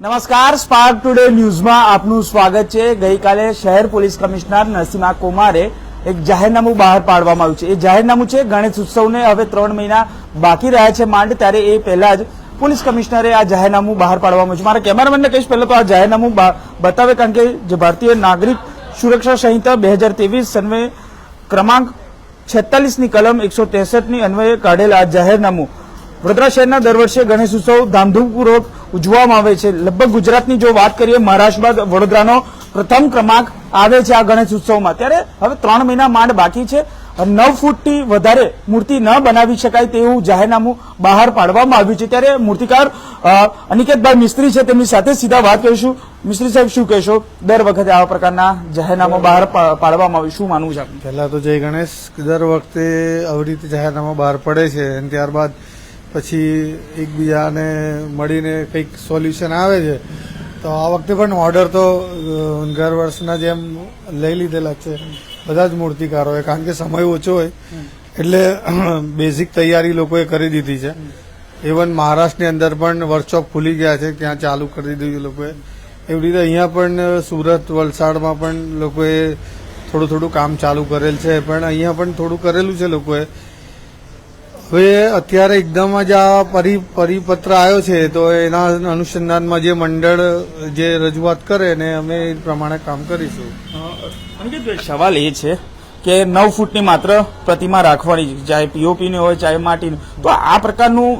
નમસ્કાર spark today ન્યૂઝમાં આપનું સ્વાગત છે. ગઈકાલે શહેર પોલીસ કમિશનર નરસિંહા કુમારે એક જાહેરનામું બહાર પાડવામાં આવ્યું છે. એ જાહેરનામું છે, ગણેશ ઉત્સવને હવે ત્રણ મહિના બાકી રહ્યા છે માંડ, ત્યારે એ પહેલા જ પોલીસ કમિશનરે આ જાહેરનામું બહાર પાડવામાં આવ્યું છે. મારા કેમેરામેનને કહીશ, પહેલા તો આ જાહેરનામું બતાવે કારણ કે જે ભારતીય નાગરિક સુરક્ષા સંહિતા બે હજાર ત્રેવીસ સન્વે ક્રમાંક છેતાલીસની કલમ એકસો ની અન્વયે કાઢેલ આ જાહેરનામું. વડોદરા શહેરના દર વર્ષે ગણેશ ઉત્સવ ધામધૂમપૂર્વક ઉજવવામાં આવે છે. લગભગ ગુજરાતની જો વાત કરીએ મહારાષ્ટ્ર બાદ વડોદરાનો પ્રથમ ક્રમાંક આવે છે આ ગણેશ ઉત્સવમાં. ત્યારે હવે ત્રણ મહિના માંડ બાકી છે. નવ ફૂટથી વધારે મૂર્તિ ન બનાવી શકાય તેવું જાહેરનામું બહાર પાડવામાં આવ્યું છે. ત્યારે મૂર્તિકાર અનિકેતભાઈ મિસ્ત્રી છે તેમની સાથે સીધા વાત કરીશું. મિસ્ત્રી સાહેબ, શું કહેશો? દર વખતે આવા પ્રકારના જાહેરનામા બહાર પાડવામાં આવે શું માનવું છે? પહેલા તો જય ગણેશ. દર વખતે આવી રીતે જાહેરનામા બહાર પડે છે અને ત્યારબાદ પછી એકબીજાને મળીને કંઈક સોલ્યુશન આવે છે, તો આ વખતે પણ ઓર્ડર તો દર વર્ષના જેમ લઈ લીધેલા છે. બધા જ મૂર્તિકારોએ, કારણ કે સમય ઓછો હોય, એટલે બેઝિક તૈયારી લોકોએ કરી દીધી છે. ઇવન મહારાષ્ટ્રની અંદર પણ વર્કશોપ ખુલી ગયા છે, ત્યાં ચાલુ કરી દીધું છે લોકોએ. એવી રીતે અહીંયા પણ સુરત, વલસાડમાં પણ લોકોએ થોડું થોડું કામ ચાલુ કરેલ છે, પણ અહીંયા પણ થોડું કરેલું છે લોકોએ. હવે અત્યારે એકદમ જ આ પરિ, પરિપત્ર આવ્યો છે, તો એના અનુસંધાનમાં જે મંડળ, જે રજૂઆત કરે ને અમે એ પ્રમાણે કામ કરીશું અનિકેતભાઈ સવાલ એ છે કે નવ ફૂટની માત્ર પ્રતિમા રાખવાની. ચાહે પીઓપીની હોય, ચાહે માટીની, તો આ પ્રકારનું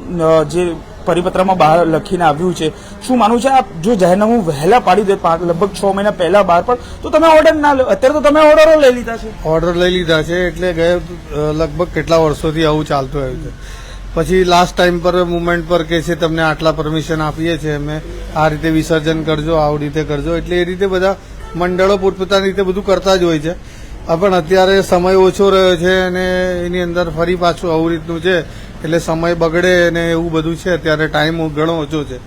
જે પરિપત્રમાં બહાર લખીને આવ્યું છે. શું માનવું છે આ જો જાહેરનામું વહેલા પાડી દે લગભગ છ મહિના પહેલા બહાર પડ, તો તમે ઓર્ડર ના અત્યારે તો તમે ઓર્ડરો લઈ લીધા છે. ઓર્ડર લઈ લીધા છે, એટલે ગયા લગભગ કેટલા વર્ષોથી આવું ચાલતું આવ્યું છે. પછી લાસ્ટ ટાઈમ પર મુમેન્ટ પર કે છે, તમને આટલા પરમિશન આપીએ છીએ અમે, આ રીતે વિસર્જન કરજો, આવી રીતે કરજો, એટલે એ રીતે બધા મંડળો પોતપોતાની રીતે બધું કરતા જ હોય છે. પણ અત્યારે સમય ઓછો રહ્યો છે અને એની અંદર ફરી પાછું આવું રીતનું છે. એટલે સમય બગડે અને એવું બધું છે અત્યારે ટાઈમ ઘણો ઓછો છે.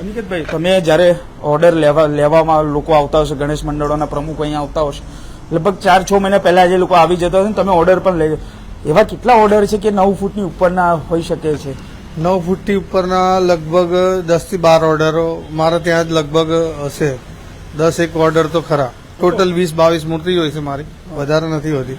અનિકેતભાઈ તમે જ્યારે ઓર્ડર લેવા લેવામાં લોકો આવતા હશે ગણેશ મંડળોના પ્રમુખ અહીંયા આવતા હશે લગભગ ચાર છ મહિના પહેલા જે લોકો આવી જતા હશે તમે ઓર્ડર પણ લઈ એવા કેટલા ઓર્ડર છે કે નવ ફૂટની ઉપરના હોઈ શકે છે? નવ ફૂટથી ઉપરના લગભગ દસથી બાર ઓર્ડરો મારા ત્યાં જ લગભગ હશે. દસ એક ઓર્ડર તો ખરા. ટોટલ વીસ બાવીસ મૂર્તિ હોય છે મારી. વધારે નથી હોતી.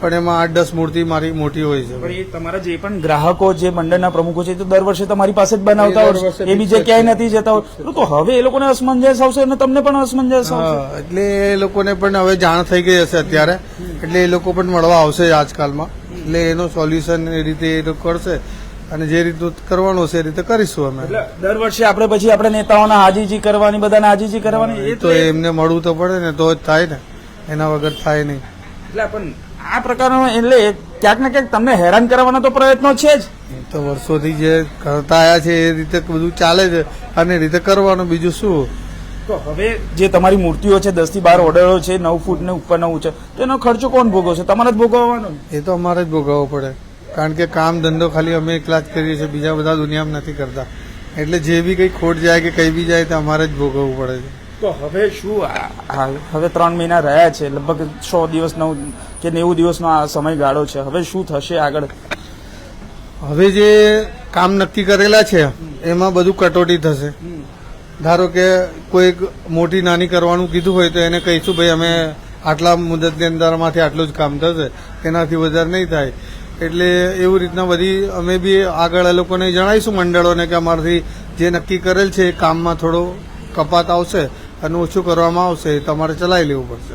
પણ એમાં આઠ દસ મૂર્તિ મારી મોટી હોય છે. પણ એ તમારા જે પણ ગ્રાહકો જે મંડળના પ્રમુખો છે તો દર વર્ષે તમારી પાસે જ બનાવતા હોય એ બીજે ક્યાંય નથી જતા હોય. તો હવે એ લોકોને અસમંજસ આવશે અને તમને પણ અસમંજસ આવશે. એટલે એ લોકોને પણ હવે જાણ થઈ ગઈ હશે અત્યારે. એટલે એ લોકો પણ મળવા આવશે આજકાલમાં. એટલે એનો સોલ્યુશન એ રીતે એ લોકો કરશે. અને જે રીતનું કરવાનું છે એ રીતે કરીશું અમે. દર વર્ષે આપણે પછી આપણે નેતાઓના હાજીજી કરવાની બધાને હાજીજી કરવાની એ તો એમને મળવું તો પડે ને તો જ થાય ને. એના વગર થાય નહીં. એટલે પણ આ પ્રકારનો એટલે ક્યાંક ને ક્યાંક તમને હેરાન કરવાના તો પ્રયત્નો છે જ. તો વર્ષોથી જે કરતા આવ્યા છે એ રીતે બધું ચાલે છે. અને એ રીતે કરવાનું બીજું શું? તો હવે જે તમારી મૂર્તિઓ છે દસથી બાર ઓર્ડરો છે નવ ફૂટ ને ઉપર નવું છે તો એનો ખર્ચો કોણ ભોગવશે? તમારે જ ભોગવવાનો. એ તો અમારે જ ભોગવવો પડે. કારણ કે કામ ધંધો ખાલી અમે એકલા જ કરીએ છીએ બીજા બધા દુનિયામાં નથી કરતા. એટલે જે બી કંઈ ખોટ જાય કે કંઈ બી જાય તો અમારે જ ભોગવવું પડે છે. તો હવે શું હવે ત્રણ મહિના રહ્યા છે લગભગ સો દિવસ નવ કે નેવું દિવસનો આ સમયગાળો છે. હવે શું થશે આગળ? હવે જે કામ નક્કી કરેલા છે એમાં બધું કટોટી થશે. ધારો કે કોઈ મોટી નાની કરવાનું કીધું હોય તો એને કહીશું ભાઈ અમે આટલા મુદતની અંદરમાંથી આટલું જ કામ થશે એનાથી વધારે નહીં થાય. એટલે એવું રીતના બધી અમે બી આગળ એ લોકોને જણાવીશું મંડળોને કે અમારાથી જે નક્કી કરેલ છે એ કામમાં થોડો કપાત આવશે. અને ઓછું કરવામાં આવશે તમારે ચલાવી લેવું પડશે.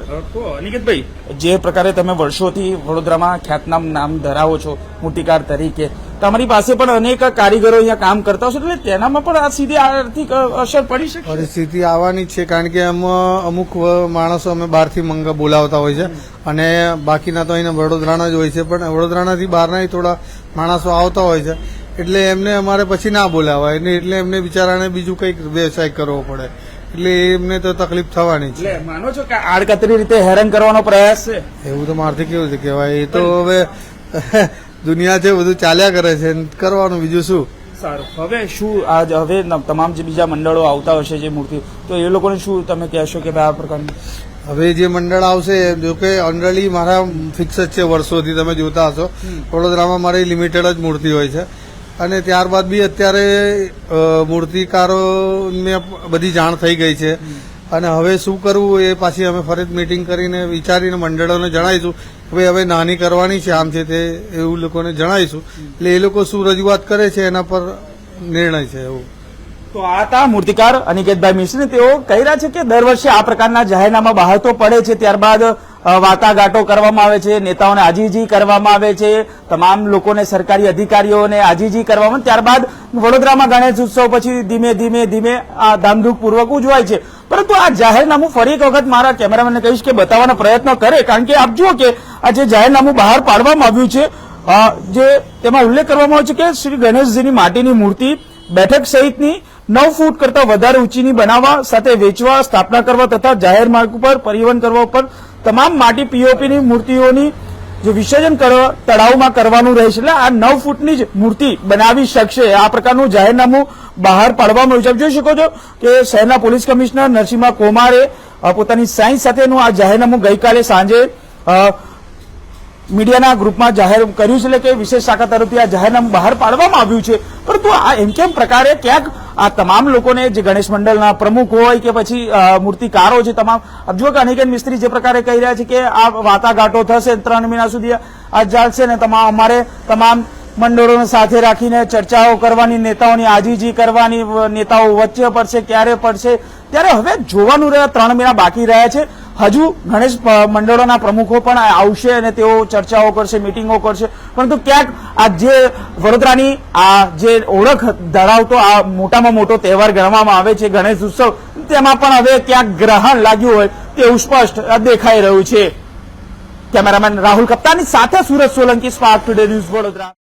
અનિકેતભાઈ જે પ્રકારે તમે વર્ષોથી વડોદરામાં ખ્યાતનામ નામ ધરાવો છો મૂર્તિકાર તરીકે તમારી પાસે પણ અનેક કારીગરો અહીંયા કામ કરતા હશો એટલે તેનામાં પણ આ સીધી આર્થિક અસર પડી શકે? પરિસ્થિતિ આવવાની છે કારણ કે અમે અમુક માણસો અમે બહારથી મંગા બોલાવતા હોય છે અને બાકીના તો અહીંના વડોદરાના જ હોય છે પણ વડોદરાનાથી બહારના થોડા માણસો આવતા હોય છે એટલે એમને અમારે પછી ના બોલાવાય એટલે એમને બિચારાને બીજું કંઈક વ્યવસાય કરવો પડે. એટલે એમને તો તકલીફ થવાની છે માનો છો કે આડકતરી રીતે હેરાન કરવાનો પ્રયાસ છે? એવું તો મારથી કેવું છે કહેવાય? એ તો હવે દુનિયા છે બધું ચાલ્યા કરે છે કરવાનું બીજું શું? સારું. હવે શું આ હવે તમામ જે બીજા મંડળો આવતા હશે જે મૂર્તિ તો એ લોકોને શું તમે કહેશો કે ભાઈ આ પ્રકારની? હવે જે મંડળ આવશે જો કે ઓનરલી મારા ફિક્સ જ છે વર્ષોથી તમે જોતા હશો. વડોદરામાં મારી લિમિટેડ જ મૂર્તિ હોય છે. અને ત્યારબાદ બી અત્યારે મૂર્તિકારોને બધી જાણ થઈ ગઈ છે. અને હવે શું કરવું એ પાછી અમે ફરજ મિટિંગ કરીને વિચારીને મંડળોને જણાવીશું. કે ભાઈ હવે નાની કરવાની છે આમ છે તે એવું લોકોને જણાવીશું. એટલે એ લોકો શું રજૂઆત કરે છે એના પર નિર્ણય છે એવું. તો આ હતા મૂર્તિકાર અનિકેતભાઈ મિશ્ર તેઓ કહી રહ્યા છે કે દર વર્ષે આ પ્રકારના જાહેરનામા બહાર તો પડે છે. ત્યારબાદ વાટાઘાટો કરવામાં આવે છે, નેતાઓને આજીજી કરવામાં આવે છે, તમામ લોકોને સરકારી અધિકારીઓને આજીજી કરવામાં ત્યારબાદ વડોદરામાં ગણેશ ઉત્સવ પછી ધીમે ધીમે ધીમે આ ધામધૂમપૂર્વક ઉજવાય છે. પરંતુ આ જાહેરનામું ફરી એક વખત મારા કેમેરામેનને કહીશ કે બતાવવાનો પ્રયત્ન કરે, કારણ કે આપ જુઓ કે આ જે જાહેરનામું બહાર પાડવામાં આવ્યું છે જે તેમાં ઉલ્લેખ કરવામાં આવ્યો છે કે શ્રી ગણેશજીની માટીની મૂર્તિ બેઠક સહિતની નવ ફૂટ કરતા વધારે ઊંચીની બનાવવા સાથે વેચવા, સ્થાપના કરવા તથા જાહેર માર્ગ ઉપર પરિવહન કરવા ઉપર તમામ માટી પીઓપીની મૂર્તિઓની જે વિસર્જન કરવા તળાવમાં કરવાનું રહેશે. એટલે આ નવ ફૂટની જ મૂર્તિ બનાવી શકશે. આ પ્રકારનું જાહેરનામું બહાર પાડવામાં આવ્યું છે. જોઈ શકો છો કે શહેરના પોલીસ કમિશનર નરસિંહા કોમારે પોતાની સાઇન્સ સાથેનું આ જાહેરનામું ગઈકાલે સાંજે મીડિયાના ગ્રુપમાં જાહેર કર્યું છે. એટલે કે વિશેષ શાખા તરફથી આ જાહેરનામું બહાર પાડવામાં આવ્યું છે. પરંતુ આ એમ કેમ પ્રકારે ક્યાંક આ તમામ લોકોને જે ગણેશ મંડળના પ્રમુખ હોય કે પછી મૂર્તિકારો છે તમામ જો કે અનિકેત મિસ્ત્રી જે પ્રકારે કહી રહ્યા છે કે આ વાટાઘાટો થશે ત્રણ મહિના સુધી આ ચાલશે ને તમામ અમારે તમામ મંડળોને સાથે રાખીને ચર્ચાઓ કરવાની, નેતાઓની આજીજી કરવાની નેતાઓ વચ્ચે પડશે, ક્યારે પડશે? ત્યારે હવે જોવાનું રહ્યા, ત્રણ મહિના બાકી રહ્યા છે. હજુ ગણેશ મંડળોના પ્રમુખો પણ આવશે અને તેઓ ચર્ચાઓ કરશે મિટિંગો કરશે. પરંતુ ક્યાંક આ જે વડોદરાની આ જે ઓળખ ધરાવતો આ મોટામાં મોટો તહેવાર ગણવામાં આવે છે, ગણેશ ઉત્સવ, તેમાં પણ હવે ક્યાંક ગ્રહણ લાગ્યું હોય તેવું સ્પષ્ટ દેખાઈ રહ્યું છે. કેમેરામેન રાહુલ કપ્તાની સાથે Surat Solanki spark today news Vadodara.